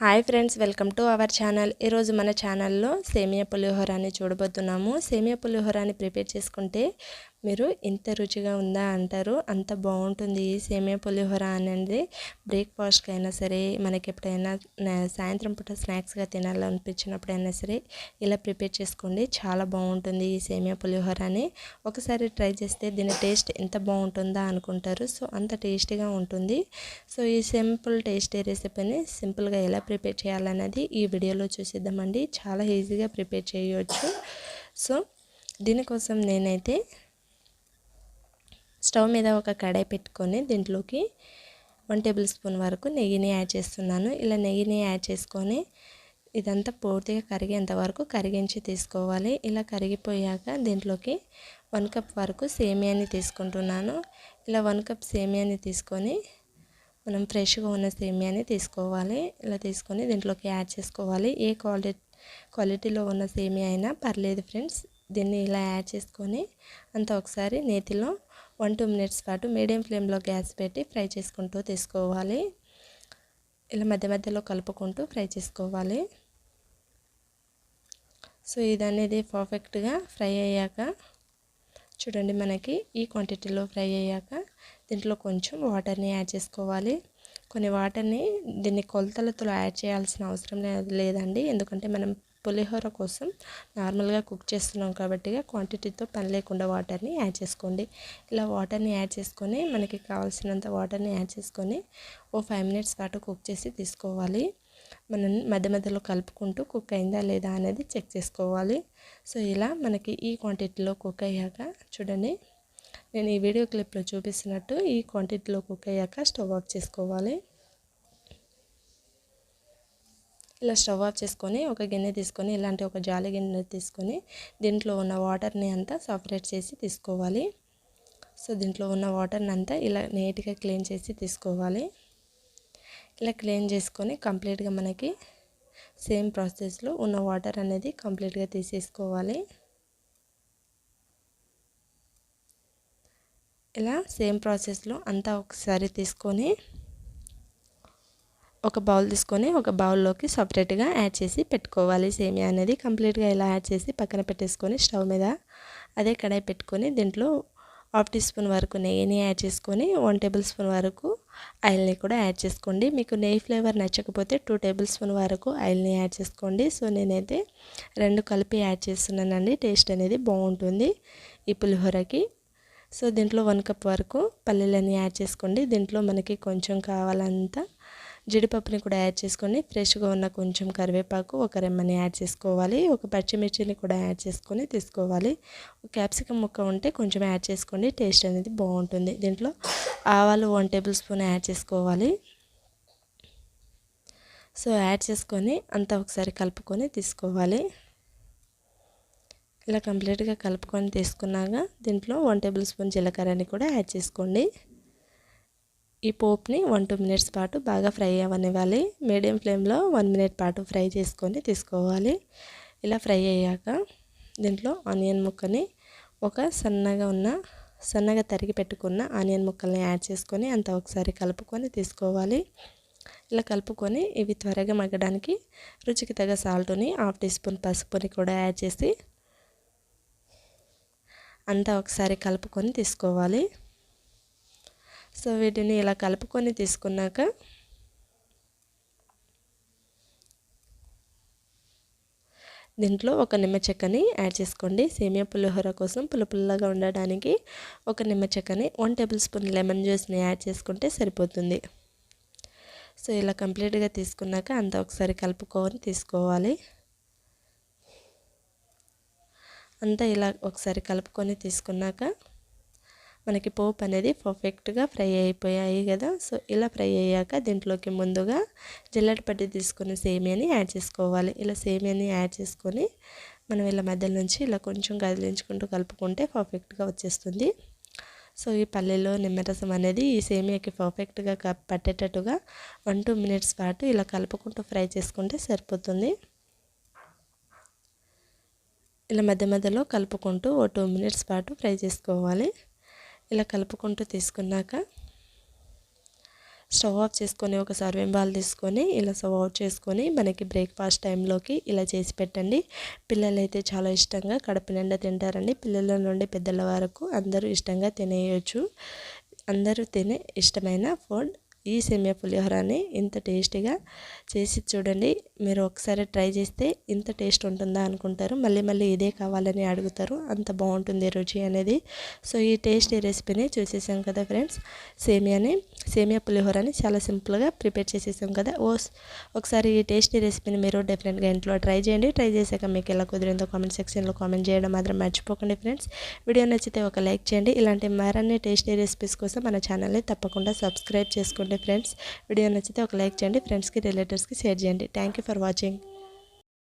Hi friends welcome to our channel. ఈరోజు మన ఛానల్లో సేమియా పులిహోరాని చూడబోతున్నాము. సేమియా పులిహోరాని ప్రిపేర్ చేసుకుంటే మీరు ఎంత రుచిగా ఉందా అంటారు. అంత బాగుంటుంది ఈ సేమియా పులిహోర అనేది. బ్రేక్ఫాస్ట్కి అయినా సరే మనకి ఎప్పుడైనా సాయంత్రం పూట స్నాక్స్గా తినాలనిపించినప్పుడైనా సరే ఇలా ప్రిపేర్ చేసుకోండి. చాలా బాగుంటుంది ఈ సేమియా పులిహోర అని ఒకసారి ట్రై చేస్తే దీని టేస్ట్ ఎంత బాగుంటుందా అనుకుంటారు. సో అంత టేస్టీగా ఉంటుంది. సో ఈ సింపుల్ టేస్టీ రెసిపీని సింపుల్గా ఎలా ప్రిపేర్ చేయాలనేది ఈ వీడియోలో చూసిద్దామండి. చాలా ఈజీగా ప్రిపేర్ చేయవచ్చు సో దీనికోసం నేనైతే స్టవ్ మీద ఒక కడాయి పెట్టుకొని దీంట్లోకి వన్ టేబుల్ స్పూన్ వరకు నెయ్యిని యాడ్ చేస్తున్నాను. ఇలా నెయ్యిని యాడ్ చేసుకొని ఇదంతా పూర్తిగా కరిగేంత వరకు కరిగించి తీసుకోవాలి. ఇలా కరిగిపోయాక దీంట్లోకి వన్ కప్ వరకు సేమియాని తీసుకుంటున్నాను. ఇలా వన్ కప్ సేమియాని తీసుకొని మనం ఫ్రెష్గా ఉన్న సేమియాని తీసుకోవాలి. ఇలా తీసుకొని దీంట్లోకి యాడ్ చేసుకోవాలి. ఏ క్వాలిటీ క్వాలిటీలో ఉన్న సేమియా అయినా పర్లేదు ఫ్రెండ్స్. దీన్ని ఇలా యాడ్ చేసుకొని అంతా ఒకసారి నేతిలో వన్ టూ మినిట్స్ పాటు మీడియం ఫ్లేమ్లో గ్యాస్ పెట్టి ఫ్రై చేసుకుంటూ తీసుకోవాలి. ఇలా మధ్య మధ్యలో కలుపుకుంటూ ఫ్రై చేసుకోవాలి. సో ఇది అనేది పర్ఫెక్ట్గా ఫ్రై అయ్యాక చూడండి మనకి ఈ క్వాంటిటీలో ఫ్రై అయ్యాక దీంట్లో కొంచెం వాటర్ని యాడ్ చేసుకోవాలి. కొన్ని వాటర్ని దీన్ని కొలతలతో యాడ్ చేయాల్సిన అవసరం లేదండి. ఎందుకంటే మనం పులిహోర కోసం నార్మల్గా కుక్ చేస్తున్నాం కాబట్టి క్వాంటిటీతో పని లేకుండా వాటర్ని యాడ్ చేసుకోండి. ఇలా వాటర్ని యాడ్ చేసుకొని మనకి కావాల్సినంత వాటర్ని యాడ్ చేసుకొని ఓ ఫైవ్ మినిట్స్ పాటు కుక్ చేసి తీసుకోవాలి. మనం మధ్య మధ్యలో కలుపుకుంటూ కుక్ అయిందా లేదా అనేది చెక్ చేసుకోవాలి. సో ఇలా మనకి ఈ క్వాంటిటీలో కుక్ అయ్యాక చూడండి. నేను ఈ వీడియో క్లిప్లో చూపిస్తున్నట్టు ఈ క్వాంటిటీలో కుక్ అయ్యాక స్టవ్ ఆఫ్ చేసుకోవాలి. ఇలా స్టవ్ ఆఫ్ చేసుకొని ఒక గిన్నె తీసుకొని ఇలాంటి ఒక జాలి గిన్నె తీసుకొని దీంట్లో ఉన్న వాటర్ని అంతా సపరేట్ చేసి తీసుకోవాలి. సో దీంట్లో ఉన్న వాటర్ని అంతా ఇలా నీట్గా క్లీన్ చేసి తీసుకోవాలి. ఇలా క్లీన్ చేసుకొని కంప్లీట్గా మనకి సేమ్ ప్రాసెస్లో ఉన్న వాటర్ అనేది కంప్లీట్గా తీసేసుకోవాలి. ఇలా సేమ్ ప్రాసెస్లో అంతా ఒకసారి తీసుకొని ఒక బౌల్ తీసుకొని ఒక బౌల్లోకి సపరేట్గా యాడ్ చేసి పెట్టుకోవాలి. సేమియా అనేది కంప్లీట్గా ఇలా యాడ్ చేసి పక్కన పెట్టేసుకొని స్టవ్ మీద అదే కడాయి పెట్టుకొని దీంట్లో హాఫ్ టీ స్పూన్ వరకు నెయ్యిని యాడ్ చేసుకొని వన్ టేబుల్ స్పూన్ వరకు ఆయిల్ని కూడా యాడ్ చేసుకోండి. మీకు నెయ్యి ఫ్లేవర్ నచ్చకపోతే టూ టేబుల్ స్పూన్ వరకు ఆయిల్ని యాడ్ చేసుకోండి. సో నేనైతే రెండు కలిపి యాడ్ చేస్తున్నానండి. టేస్ట్ అనేది బాగుంటుంది ఈ పులిహోరకి. సో దీంట్లో వన్ కప్ వరకు పల్లీలని యాడ్ చేసుకోండి. దీంట్లో మనకి కొంచెం కావాలంతా జీడిపప్పుని కూడా యాడ్ చేసుకొని ఫ్రెష్గా ఉన్న కొంచెం కరివేపాకు ఒక రెమ్మని యాడ్ చేసుకోవాలి. ఒక పచ్చిమిర్చిని కూడా యాడ్ చేసుకొని తీసుకోవాలి. క్యాప్సికమ్ ముక్క ఉంటే కొంచెం యాడ్ చేసుకోండి టేస్ట్ అనేది బాగుంటుంది. దీంట్లో ఆవాలు వన్ టేబుల్ స్పూన్ యాడ్ చేసుకోవాలి. సో యాడ్ చేసుకొని అంతా ఒకసారి కలుపుకొని తీసుకోవాలి. ఇలా కంప్లీట్గా కలుపుకొని తీసుకున్నాక దీంట్లో వన్ టేబుల్ స్పూన్ జీలకర్రని కూడా యాడ్ చేసుకోండి. ఈ పోప్ని వన్ టూ మినిట్స్ పాటు బాగా ఫ్రై అవ్వనివ్వాలి. మీడియం ఫ్లేమ్లో వన్ మినిట్ పాటు ఫ్రై చేసుకొని తీసుకోవాలి. ఇలా ఫ్రై అయ్యాక దీంట్లో ఆనియన్ ముక్కని ఒక సన్నగా ఉన్న సన్నగా తరిగి పెట్టుకున్న ఆనియన్ ముక్కల్ని యాడ్ చేసుకొని అంత ఒకసారి కలుపుకొని తీసుకోవాలి. ఇలా కలుపుకొని ఇవి త్వరగా మగ్గడానికి రుచికి తగ్గ సాల్ట్ని హాఫ్ టీ స్పూన్ పసుపుని కూడా యాడ్ చేసి అంతా ఒకసారి కలుపుకొని తీసుకోవాలి. సో వీటిని ఇలా కలుపుకొని తీసుకున్నాక దీంట్లో ఒక నిమ్మ చెక్కని యాడ్ చేసుకోండి. సేమియా పులిహోర కోసం పుల్లపుల్లగా ఉండడానికి ఒక నిమ్మ చెక్కని వన్ టేబుల్ స్పూన్ లెమన్ జ్యూస్ని యాడ్ చేసుకుంటే సరిపోతుంది. సో ఇలా కంప్లీట్గా తీసుకున్నాక అంతా ఒకసారి కలుపుకొని తీసుకోవాలి. అంతా ఇలా ఒకసారి కలుపుకొని తీసుకున్నాక మనకి పోప్ అనేది పర్ఫెక్ట్గా ఫ్రై అయిపోయాయి కదా. సో ఇలా ఫ్రై అయ్యాక దీంట్లోకి ముందుగా జిల్లటి పట్టి తీసుకుని సేమియాని యాడ్ చేసుకోవాలి. ఇలా సేమియాని యాడ్ చేసుకొని మనం ఇలా మధ్యలో నుంచి ఇలా కొంచెం కదిలించుకుంటూ కలుపుకుంటే పర్ఫెక్ట్గా వచ్చేస్తుంది. సో ఈ పల్లెలో నిమ్మరసం అనేది ఈ సేమియాకి పర్ఫెక్ట్గా పట్టేటట్టుగా వన్ టూ మినిట్స్ పాటు ఇలా కలుపుకుంటూ ఫ్రై చేసుకుంటే సరిపోతుంది. ఇలా మధ్య మధ్యలో కలుపుకుంటూ ఓ టూ మినిట్స్ పాటు ఫ్రై చేసుకోవాలి. ఇలా కలుపుకుంటూ తీసుకున్నాక స్టవ్ ఆఫ్ చేసుకొని ఒక సర్వింగ్ బాల్ తీసుకొని ఇలా స్టవ్ అవుట్ చేసుకొని మనకి బ్రేక్ఫాస్ట్ టైంలోకి ఇలా చేసి పెట్టండి. పిల్లలు అయితే చాలా ఇష్టంగా కడప నిండా తింటారండి. పిల్లల నుండి పెద్దల వరకు అందరూ ఇష్టంగా తినేయచ్చు. అందరూ తినే ఇష్టమైన ఫుడ్ ఈ సేమియా పులిహోరని ఇంత టేస్టీగా చేసి చూడండి. మీరు ఒకసారి ట్రై చేస్తే ఇంత టేస్ట్ ఉంటుందా అనుకుంటారు. మళ్ళీ మళ్ళీ ఇదే కావాలని అడుగుతారు. అంత బాగుంటుంది రుచి అనేది. సో ఈ టేస్టీ రెసిపీని చూసేసాం కదా ఫ్రెండ్స్. సేమియాని సేమియా పులిహోరని చాలా సింపుల్గా ప్రిపేర్ చేసేసాం కదా. ఓ ఒకసారి ఈ టేస్టీ రెసిపీని మీరు డెఫినెట్గా ఇంట్లో ట్రై చేయండి. ట్రై చేశాక మీకు ఎలా కుదిరిందో కామెంట్ సెక్షన్లో కామెంట్ చేయడం మాత్రం మర్చిపోకండి ఫ్రెండ్స్. వీడియో నచ్చితే ఒక లైక్ చేయండి. ఇలాంటి మరిన్ని టేస్టీ రెసిపీస్ కోసం మన ఛానల్ని తప్పకుండా సబ్స్క్రైబ్ చేసుకోండి ఫ్రెండ్స్. వీడియో నచ్చితే ఒక లైక్ చేయండి. ఫ్రెండ్స్కి రిలేటివ్స్కి షేర్ చేయండి. Thank for watching.